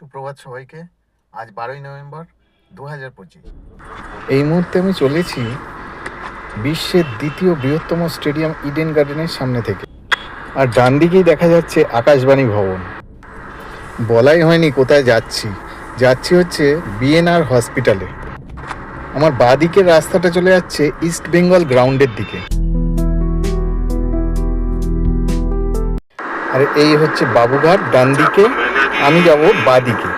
সুপ্রভাত সবাইকে। আজ বারোই নভেম্বর দু হাজার পঁচিশ। এই মুহূর্তে আমি চলেছি বিশ্বের দ্বিতীয় বৃহত্তম স্টেডিয়াম ইডেন গার্ডেনের সামনে থেকে। আর ডান দিকেই দেখা যাচ্ছে আকাশবাণী ভবন। বলাই হয়নি কোথায় যাচ্ছি। যাচ্ছি হচ্ছে বিএনআর হসপিটালে। আমার বাঁ দিকের রাস্তাটা চলে যাচ্ছে ইস্ট বেঙ্গল গ্রাউন্ডের দিকে। আর এই হচ্ছে বাবুঘাট, ডান দিকে আমি যাব বাদিকে।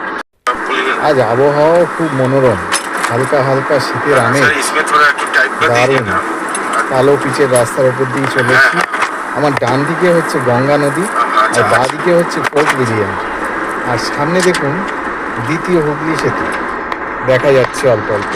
আজ আবহাওয়া খুব মনোরম। হালকা হালকা শীতের আমে দারুণ। কালো পিচের রাস্তার উপর দিয়ে চলেছি। আমার ডান দিকে হচ্ছে গঙ্গা নদী আর বাঁদিকে হচ্ছে কোর্ট বিরিয়ানি আর সামনে দেখুন দ্বিতীয় হুগলি সেতু। দেখা যাচ্ছে অল্প অল্প।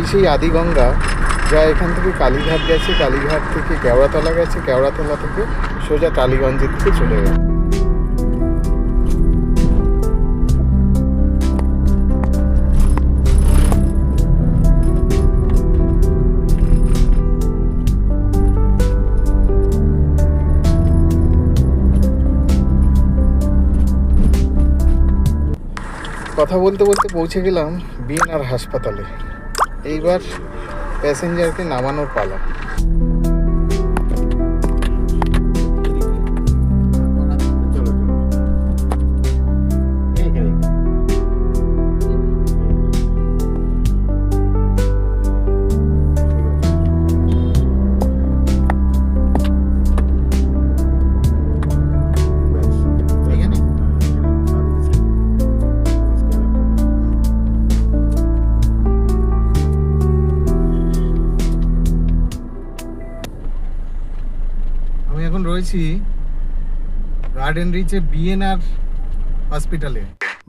এই সেই আদিগঙ্গা, যা এখান থেকে কালীঘাট গেছে, কালীঘাট থেকে কেওড়াতলা গেছে, কেওড়াতলা থেকে সোজা টালিগঞ্জের দিকে চলে গেছে। কথা বলতে বলতে পৌঁছে গেলাম বিএনআর হাসপাতালে। এইবার প্যাসেঞ্জারকে নামানোর পালা। রয়েছি গার্ডেন রিচে বিএনআর হসপিটালে।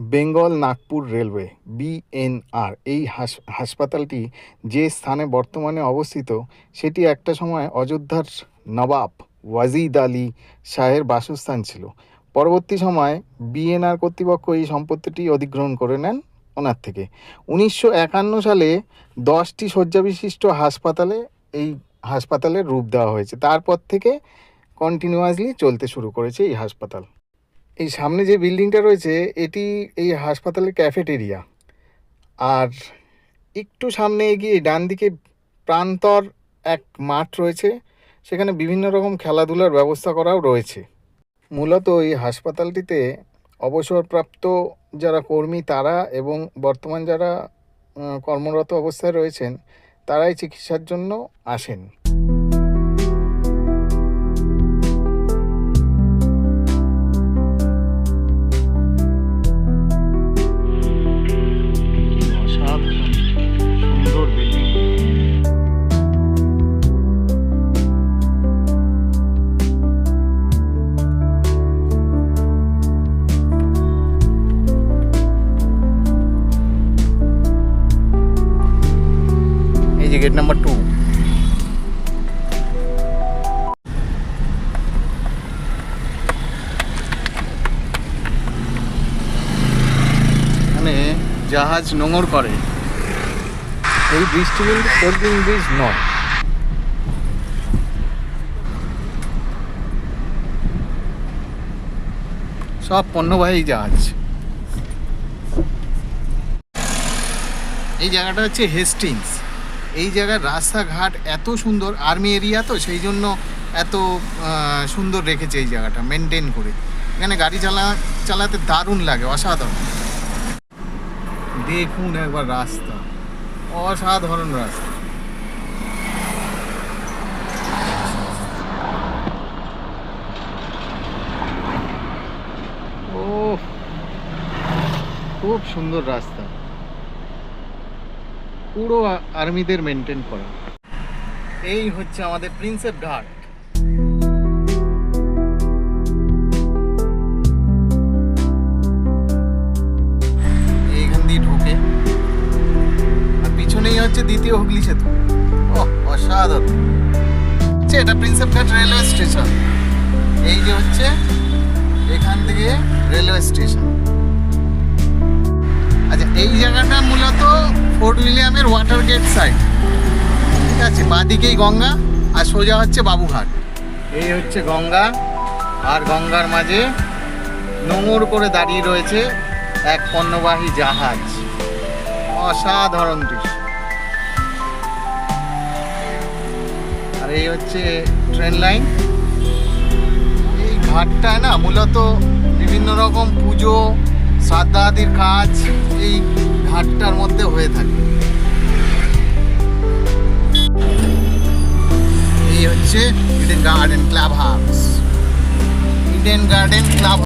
বেঙ্গল নাগপুর রেলওয়ে, বিএনআর, এই হাস- হাসপাতালটি যে স্থানে বর্তমানে অবস্থিত, সেটি একটা সময় অযোধ্যার নবাব ওয়াজিদ আলী শাহের বাসস্থান ছিল। পরবর্তী সময় বিএনআর কর্তৃপক্ষ এই সম্পত্তিটি অধিগ্রহণ করে নেন ওনার থেকে। উনিশশো একান্ন সালে দশটি শয্যা বিশিষ্ট হাসপাতালে এই হাসপাতালের রূপ দেওয়া হয়েছে। তারপর থেকে কন্টিনিউয়াসলি চলতে শুরু করেছে এই হাসপাতাল। এই সামনে যে বিল্ডিংটা রয়েছে, এটি এই হাসপাতালের ক্যাফেটেরিয়া আর একটু সামনে এগিয়ে ডান দিকে প্রান্তর এক মাঠ রয়েছে, সেখানে বিভিন্ন রকম খেলাধুলার ব্যবস্থা করাও রয়েছে। মূলত এই হাসপাতালটিতে অবসরপ্রাপ্ত যারা কর্মী, তারা এবং বর্তমান যারা কর্মরত অবস্থায় রয়েছেন, তারাই চিকিৎসার জন্য আসেন। গেট নাম্বার টু এখানে জাহাজ নোঙর করে। এই ব্রিজটি কিন্তু ফোর্ডিং ব্রিজ নয়। সব পণ্যবাহী জাহাজ। এই জায়গাটা হচ্ছে হেস্টিংস। এই জায়গার রাস্তাঘাট এত সুন্দর আর্মি এরিয়া তো, সেই জন্য এত সুন্দর রেখেছে এই জায়গাটা মেনটেন করে। এখানে গাড়ি চালা, চালাতে দারুণ লাগে, অসাধারণ। দেখুন একবার রাস্তা, অসাধারণ রাস্তা। ও খুব সুন্দর রাস্তা। পুরো আর্মিদের মেনটেন করা। এই হচ্ছে আমাদের প্রিন্সেপ ঘাট এইখান দিয়ে ঢোকে। আর পিছনেই হচ্ছে দ্বিতীয় হুগলি সেতু। অসাধারণ। এটা প্রিন্সেপ ঘাট রেলওয়ে স্টেশন এই যে হচ্ছে, এখান থেকে রেলওয়ে স্টেশন এই জায়গাটা মূলত ফোর্ট উইলিয়ামের ওয়াটার গেট সাইড ঠিক আছে, বাদিকেই গঙ্গা আর সোজা হচ্ছে বাবুঘাট। এই হচ্ছে গঙ্গা আর গঙ্গার মাঝে নোঙর করে দাঁড়িয়ে রয়েছে এক পণ্যবাহী জাহাজ। অসাধারণ দৃশ্য। আর এই হচ্ছে ট্রেন লাইন। এই ঘাটটায় না মূলত বিভিন্ন রকম পুজো শ্রাদ্ধা আদির কাজ এই ঘাটটার মধ্যে হয়ে থাকে। এই হচ্ছে Eden garden club house Eden garden club